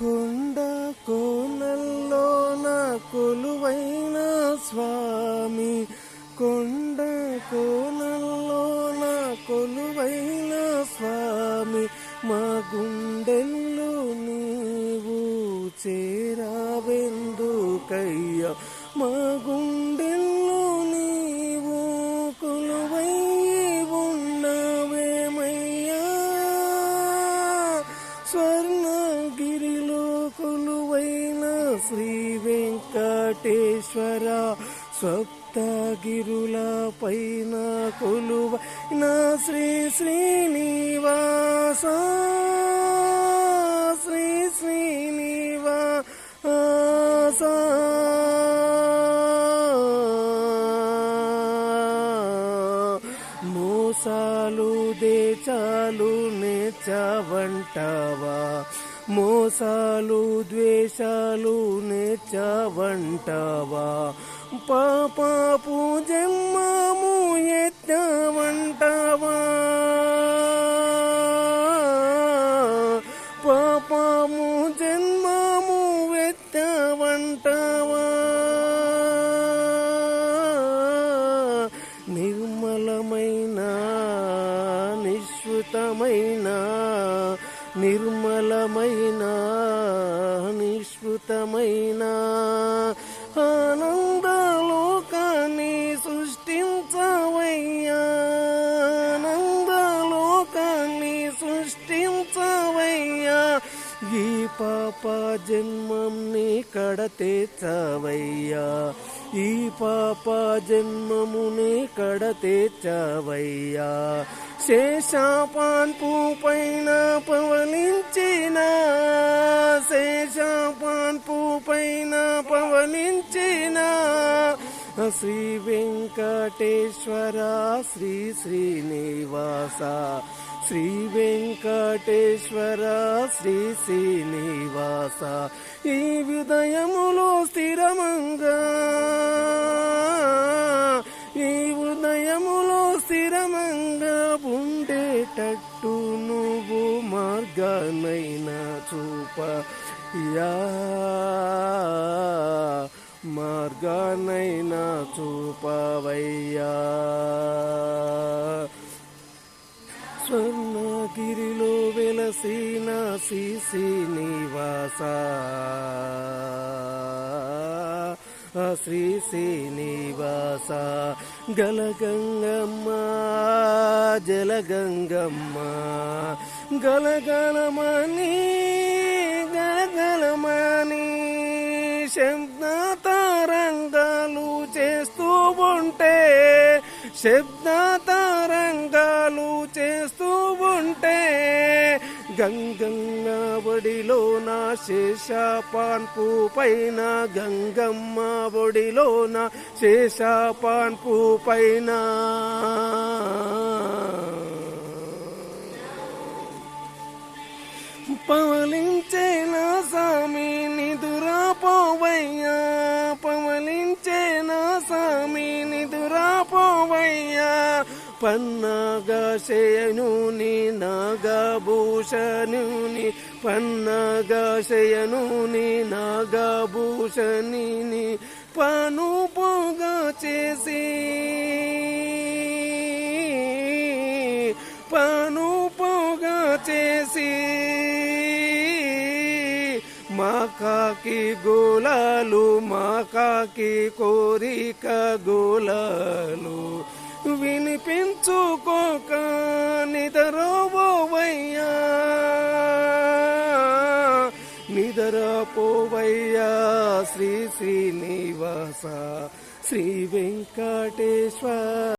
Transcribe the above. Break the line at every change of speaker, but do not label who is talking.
కొండ కోనల్లో నా కొలువైన స్వామి. కొండ కోనల్లో నా కొలువైన స్వామి. మా గుండెల్లో నీవు చేరావెందుకయ్యా మా గుండెల్లో నీవు కొలువై ఉన్నవేమయ్యా. స్వర్ణగిరి కొలువైన శ్రీ వెంకటేశ్వర సప్తగిరుల పైన కొలువైన శ్రీ శ్రీనివాస. శ్రీ శ్రీనివాస. మోసాలు దేచాలు వంటవా. మోసాలు ద్వేషాలు నేర్చవంటావా? పాపాపు జన్మము ఎత్తవంటావా? పాపము జన్మము ఎత్తవంటావా? నిర్మలమైన నిశ్రుతమైన నిర్మలమైన నిశ్రుతమైన ఆనంద పాప కడతే కడతేచ్చవయ్యా ఈ పాప జన్మముని కడతేచ్చవయ్యా శేషాపాన్పు పైన పవలించిన శేషాపాన్పు పైన పవలించిన శ్రీ వెంకటేశ్వర శ్రీ శ్రీనివాస. శ్రీ వెంకటేశ్వర శ్రీ శ్రీనివాస ఈ ఉదయములో స్థిరమంగా. ఈ ఉదయములో స్థిరమంగా ఉండేటట్టు నువ్వు మార్గానైనా చూప. యా. మార్గానైనా చూపవయ్యా. గిరిలో వెలసిన శ్రీ నివాస. శ్రీ శ్రీనివాస గలగంగమ్మ జలగంగమ్మ. గలగలమని గలగలమని శబ్ద తారంగాలు చేస్తూ ఉంటే శబ్ద గంగమ్మ బడిలో నా శేషాపాన్పు పైన గంగమ్మ బడిలో నా శేషాపాన్పు పైన. పవలించేన స్వామి దురా పోవయ్యా పన్నగాశయనుని నాగభూషణుని పన్నగాశయనుని నాగభూషణిని పనుపుగా చేసి పనుపుగా చేసి మాకాకి గోలాలు మాకాకి కోరిక గోలా వినిపించుకోక నిద్రపోవయ్యా. నిద్రపోవయ్యా శ్రీ శ్రీనివాస శ్రీ వెంకటేశ్వర.